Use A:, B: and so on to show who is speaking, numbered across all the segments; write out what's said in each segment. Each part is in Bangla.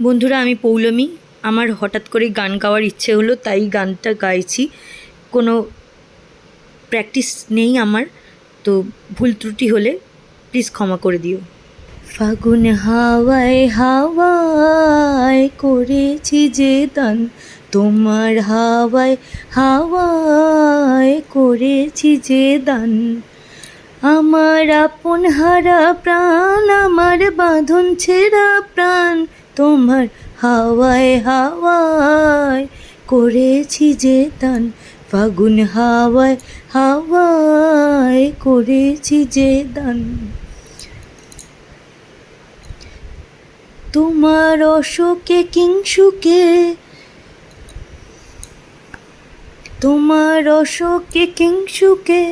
A: বন্ধুরা, আমি পৌলমী। আমার হঠাৎ করে গান গাওয়ার ইচ্ছে হলো, তাই গানটা গাইছি। কোনো প্র্যাকটিস নেই আমার, তো ভুল ত্রুটি হলে প্লিজ ক্ষমা করে দিও। ফাগুন হাওয়ায় হাওয়ায় করেছি যে দান, তোমার হাওয়ায় হাওয়ায় করেছি যে দান। আমার আপন হারা প্রাণ, আমার বাঁধন ছেঁড়া প্রাণ তোমার হাওয়ায় হাওয়ায় করেছি যে দান ফাগুন হাওয়ায় হাওয়ায় করেছি যে দান তোমার অশোকে, কিংসুকে, তোমার অশোকে, কিংসুকে,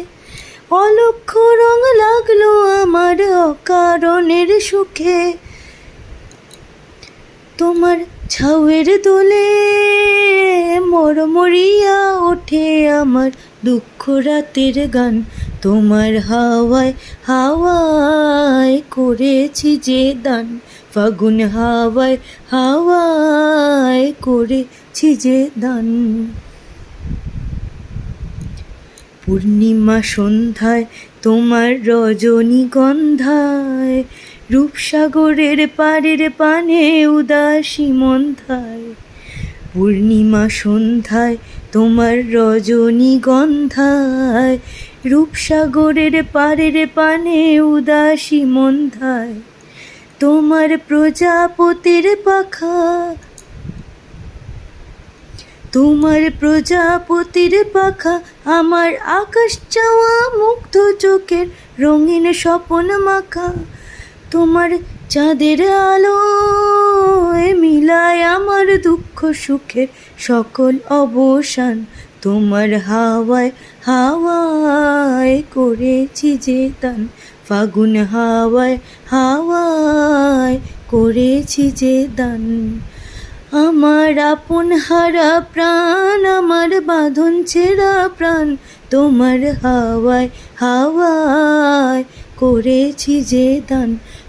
A: অলক্ষ রং লাগল আমার অকারণের সুখে। তোমার ছাউয়ের দোলে মরমরিয়া ওঠে আমার দুঃখ রাতের গান। তোমার হাওয়ায় হাওয়ায় করেছি যে দান। ফাগুন হাওয়ায় হাওয়ায় করেছি যে দান। পূর্ণিমা সন্ধ্যায় তোমার রজনীগন্ধায় রূপসাগরের পাড়ের পানে উদাসী মন্ধায় পূর্ণিমা সন্ধ্যায় তোমার রজনীগন্ধায় রূপসাগরের পাড়ের পানে উদাসী মন্ধায় তোমার প্রজাপতির পাখা, তোমার প্রজাপতির পাখা, আমার আকাশ চাওয়া মুগ্ধ চোখের রঙিন স্বপন মাখা তোমার চাঁদের আলো মিলায় আমার দুঃখ সুখের সকল অবসান। তোমার হাওয়ায় হাওয়ায় করেছি যে দান ফাগুন হাওয়ায় হাওয়ায় করেছি যে দান আমার আপন হারা প্রাণ, আমার বাঁধন ছেঁড়া প্রাণ। তোমার হাওয়ায় হাওয়ায় করেছি যে দান